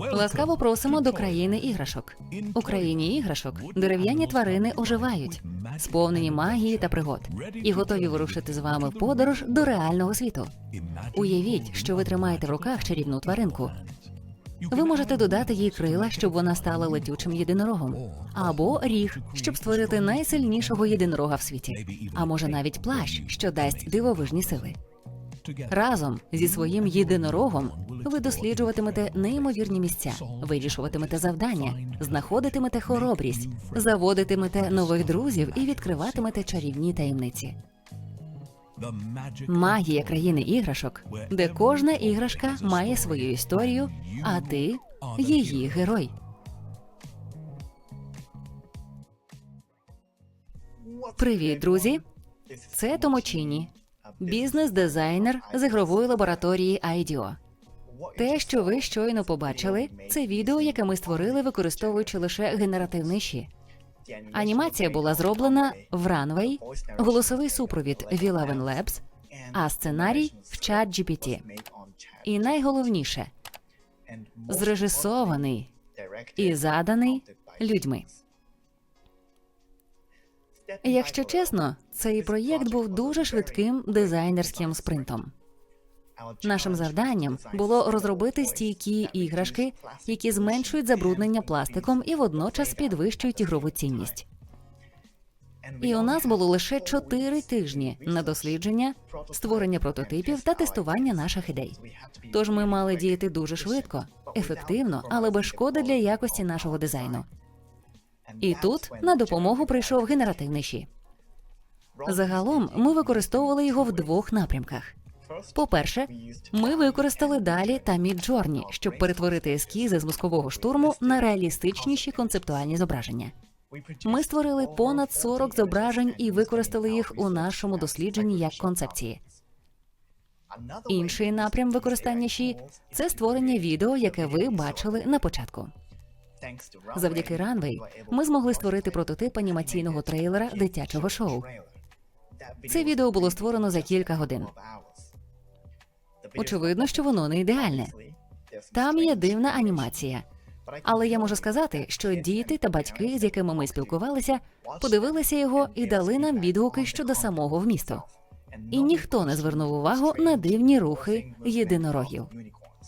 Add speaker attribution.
Speaker 1: Ласкаво просимо до країни іграшок. У країні іграшок дерев'яні тварини оживають, сповнені магії та пригод, і готові вирушити з вами в подорож до реального світу. Уявіть, що ви тримаєте в руках чарівну тваринку. Ви можете додати їй крила, щоб вона стала летючим єдинорогом, або ріг, щоб створити найсильнішого єдинорога в світі, а може навіть плащ, що дасть дивовижні сили. Разом зі своїм єдинорогом ви досліджуватимете неймовірні місця, вирішуватимете завдання, знаходитимете хоробрість, заводитимете нових друзів і відкриватимете чарівні таємниці. Магія країни іграшок, де кожна іграшка має свою історію, а ти її герой. Привіт, друзі! Це Томочині, бізнес-дизайнер з ігрової лабораторії IDEO. Те, що ви щойно побачили, це відео, яке ми створили, використовуючи лише генеративний щі. Анімація була зроблена в Runway, голосовий супровід в Eleven Labs, а сценарій в ChatGPT. І найголовніше зрежисований і заданий людьми. Якщо чесно, цей проєкт був дуже швидким дизайнерським спринтом. Нашим завданням було розробити стійкі іграшки, які зменшують забруднення пластиком і водночас підвищують ігрову цінність. І у нас було лише чотири тижні на дослідження, створення прототипів та тестування наших ідей. Тож ми мали діяти дуже швидко, ефективно, але без шкоди для якості нашого дизайну. І тут на допомогу прийшов генеративний щі. Загалом ми використовували його в двох напрямках. По-перше, ми використали далі та Midjourney, щоб перетворити ескізи з мозкового штурму на реалістичніші концептуальні зображення. Ми створили понад 40 зображень і використали їх у нашому дослідженні як концепції. Інший напрям використання щі – це створення відео, яке ви бачили на початку. Завдяки Runway ми змогли створити прототип анімаційного трейлера дитячого шоу. Це відео було створено за кілька годин. Очевидно, що воно не ідеальне. Там є дивна анімація. Але я можу сказати, що діти та батьки, з якими ми спілкувалися, подивилися його і дали нам відгуки щодо самого вмісту. І ніхто не звернув увагу на дивні рухи єдинорогів.